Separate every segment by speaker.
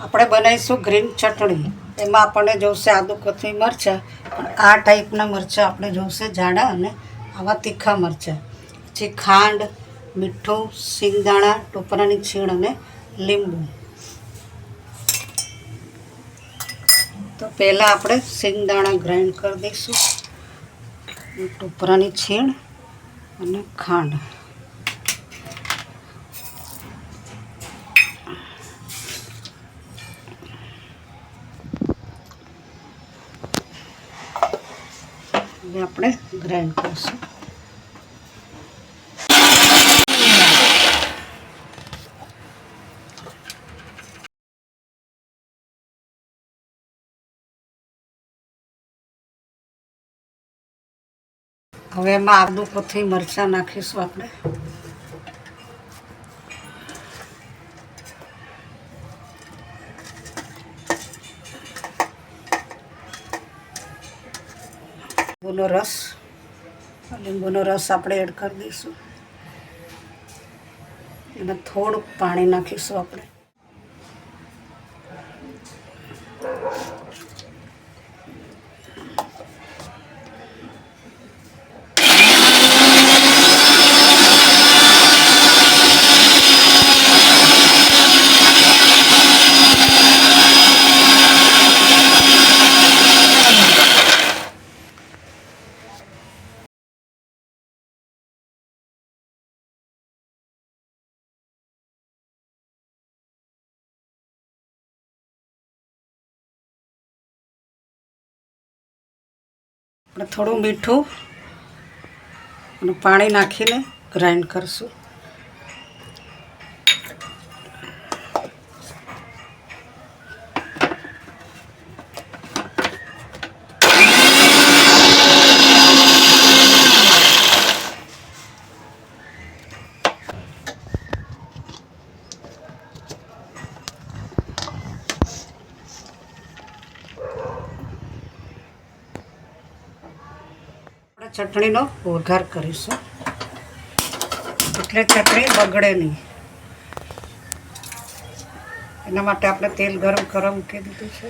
Speaker 1: આપણે બનાવીશું ગ્રીન ચટણી. એમાં આપણને જોશે આદુ કોથમી મરચાં. પણ આ ટાઈપના મરચાં આપણે જોશે જાડા અને આવા તીખા મરચાં. પછી ખાંડ, મીઠું સિંગદાણા ટોપરાની છીણ અને લીંબુ. તો પહેલાં આપણે સિંગદાણા ગ્રાઇન્ડ કરી દઈશું. ટોપરાની છીણ અને ખાંડ. હવે આપણે ગ્રાઇન્ડ કરીશું. હવે એમાં આદુ કોથળી મરચાં નાખીશું આપણે. લીંબુનો રસ. લીંબુનો રસ આપણે એડ કરી દઈશું. એમાં થોડુંક પાણી નાખીશું આપણે. આપણે થોડું મીઠું અને પાણી નાખીને ગ્રાઇન્ડ કરીશું. ચટણીનો વઘાર કરીશું. એટલે ચટણી બગડે નહીં. એના માટે આપણે તેલ ગરમ કરવા મૂકી દીધું છે.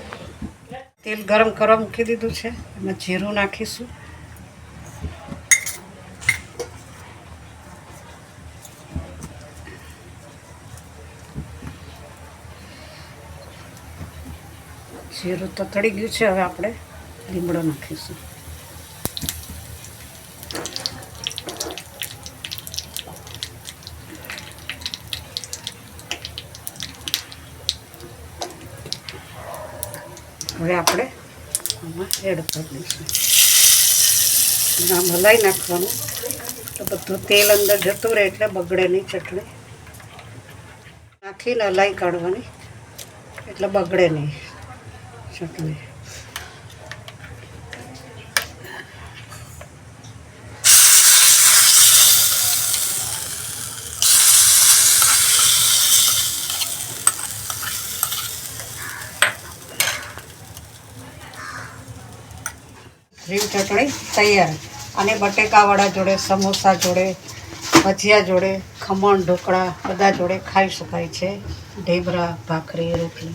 Speaker 1: તેલ ગરમ કરવા મૂકી દીધું છે. એમાં જીરું નાખીશું. જીરું તતડી ગયું છે. હવે આપણે લીમડો નાખીશું. હવે આપણે આમાં એડ કરી દઈશું. આમ હલાવી નાખવાનું. તો બધું તેલ અંદર જતું રહે એટલે બગડે નહીં ચટણી. નાખીને હલાવી કાઢવાની. એટલે બગડે નહીં ચટણી. ગ્રીન ચટણી તૈયાર. અને બટેકાવાળા જોડે, સમોસા જોડે, ભજીયા જોડે, ખમણ, ઢોકળા, બધા જોડે ખાઈ શકાય છે. ઢેબરા, ભાખરી, રોટલી.